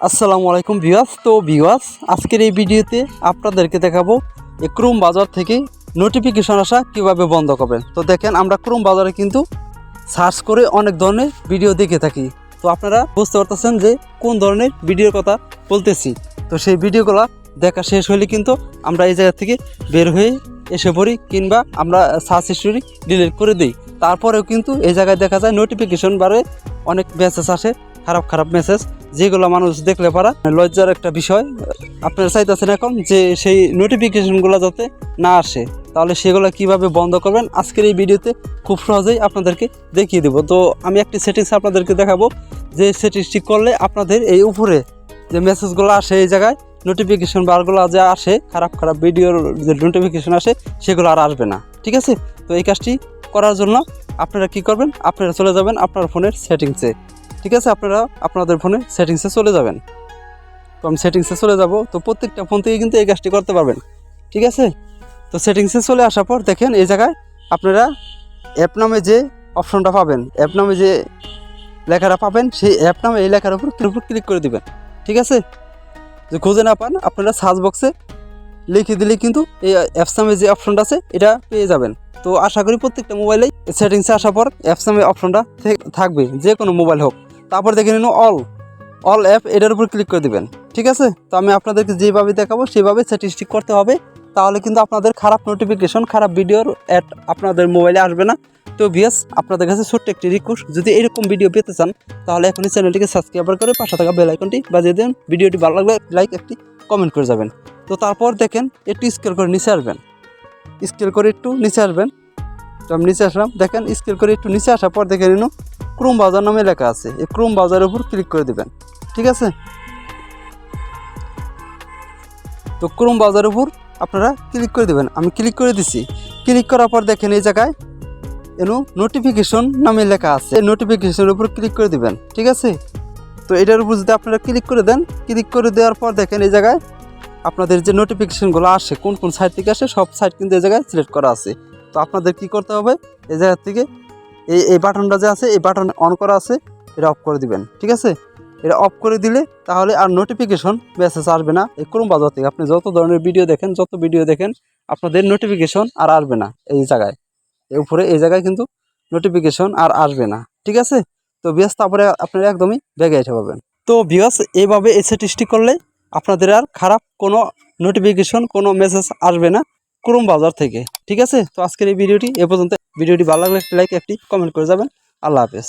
আসসালামু আলাইকুম ভিওয়াস তো ভিওয়াস আজকের এই ভিডিওতে আপনাদেরকে দেখাবো এই ক্রোম বাজার থেকে নোটিফিকেশন আসা কীভাবে বন্ধ করবেন। তো দেখেন, আমরা ক্রোম বাজারে কিন্তু সার্চ করে অনেক ধরনের ভিডিও দেখে থাকি। তো আপনারা বুঝতে পারতেছেন যে কোন ধরনের ভিডিওর কথা বলতেছি। তো সেই ভিডিওগুলো দেখা শেষ হলে কিন্তু আমরা এই জায়গা থেকে বের হয়ে এসে পড়ি কিংবা আমরা সার্চ হিস্টোরি ডিলিট করে দিই। তারপরেও কিন্তু এই জায়গায় দেখা যায় নোটিফিকেশন বারে অনেক মেসেজ আসে, খারাপ খারাপ মেসেজ যেগুলো মানুষ দেখলে পারা, লজ্জার একটা বিষয়। আপনারা চাইতেছেন এখন যে সেই নোটিফিকেশনগুলো যাতে না আসে, তাহলে সেগুলো কীভাবে বন্ধ করবেন? আজকের এই ভিডিওতে খুব সহজেই আপনাদেরকে দেখিয়ে দেবো। তো আমি একটি সেটিংস আপনাদেরকে দেখাবো, যে সেটিংসটি করলে আপনাদের এই উপরে যে মেসেজগুলো আসে এই জায়গায় নোটিফিকেশন বারগুলো যে আসে, খারাপ খারাপ ভিডিওর যে নোটিফিকেশন আসে, সেগুলো আর আসবে না। ঠিক আছে? তো এই কাজটি করার জন্য আপনারা কি করবেন? আপনারা চলে যাবেন আপনার ফোনের সেটিংসে ঠিক আছে, আপনারা আপনাদের ফোনে সেটিংসে চলে যাবেন। তো আমি সেটিংসে চলে যাব, তো প্রত্যেকটা ফোন থেকে কিন্তু এই কাজটি করতে পারবেন। ঠিক আছে? তো সেটিংসে চলে আসার পর দেখেন, এই জায়গায় আপনারা অ্যাপ নামে যে অপশনটা পাবেন অ্যাপ নামে যে লেখাটা পাবেন, সেই অ্যাপ নামে এই লেখার উপর উপর ক্লিক করে দিবেন। ঠিক আছে? যে খুঁজে না পান, আপনারা সার্চ বক্সে লিখে দিলে কিন্তু এই অ্যাপস নামে যে অপশনটা আছে, এটা পেয়ে যাবেন। তো আশা করি প্রত্যেকটা মোবাইলেই সেটিংসে আসার পর অ্যাপস নামে অপশনটা থাকবে যে কোনো মোবাইল হোক। তারপর দেখে নিন অল অল অ্যাপ এটার উপর ক্লিক করে দিবেন। ঠিক আছে? তো আমি আপনাদেরকে যেভাবে দেখাবো, সেভাবে স্ট্যাটিস্টিক করতে হবে। তাহলে কিন্তু আপনাদের খারাপ নোটিফিকেশন খারাপ ভিডিওর অ্যাড আপনাদের মোবাইলে আসবে না। তো বিয়াস আপনাদের কাছে ছোট্ট একটি রিকোয়েস্ট যদি এরকম ভিডিও পেতে চান, তাহলে এখনই চ্যানেলটিকে সাবস্ক্রাইব করে পাশে থাকা বেল আইকনটি বাজিয়ে দেন। ভিডিওটি ভালো লাগলে লাইক একটি কমেন্ট করে যাবেন। তো তারপর দেখেন, একটু স্কেল করে নিচে আসবেন। স্কেল করে একটু নিচে আসবেন। তো আমি নিচে আসলাম। দেখেন স্কেল করে একটু নিচে আসার পর দেখে নিন ক্রোম বাজার নামে লেখা আছে। এই ক্রোম বাজারের উপর ক্লিক করে দেবেন। ঠিক আছে? তো ক্রোম বাজারের উপর আপনারা ক্লিক করে দিবেন। আমি ক্লিক করে দিছি। ক্লিক করার পর দেখেন এই জায়গায় এনো নোটিফিকেশন নামে লেখা আছে। নোটিফিকেশনের উপর ক্লিক করে দিবেন। ঠিক আছে? তো এটার উপর যদি আপনারা ক্লিক করে দেন ক্লিক করে দেওয়ার পর দেখেন এই জায়গায় আপনাদের যে নোটিফিকেশনগুলো আসে, কোন কোন সাইট থেকে আসে, সব সাইট কিন্তু এই জায়গায় সিলেক্ট করা আছে। তো আপনাদের কি করতে হবে? এই জায়গা থেকে এই এই বাটনটা যে আছে, এই বাটন অন করা আছে, এটা অফ করে দিবেন, ঠিক আছে? এটা অফ করে দিলে তাহলে আর নোটিফিকেশন মেসেজ আসবে না। এই ক্রোম বাজার থেকে আপনি যত ধরনের ভিডিও দেখেন, যত ভিডিও দেখেন, আপনাদের নোটিফিকেশন আর আসবে না এই জায়গায়। এই উপরে, এই জায়গায় কিন্তু নোটিফিকেশন আর আসবে না, ঠিক আছে? তো বিয়াস, তারপরে আপনারা একদমই ব্যাগে এসে পাবেন তো বিয়াস, এইভাবে এই স্ট্যাটিস্টিক করলে আপনাদের আর খারাপ কোনো নোটিফিকেশন কোনো মেসেজ আসবে না ক্রোম বাজার থেকে, ঠিক আছে? তো আজকের এই ভিডিওটি এ পর্যন্ত ভিডিওটি ভালো লাগলে একটি লাইক একটি কমেন্ট করে যাবেন। আল্লাহ হাফেজ।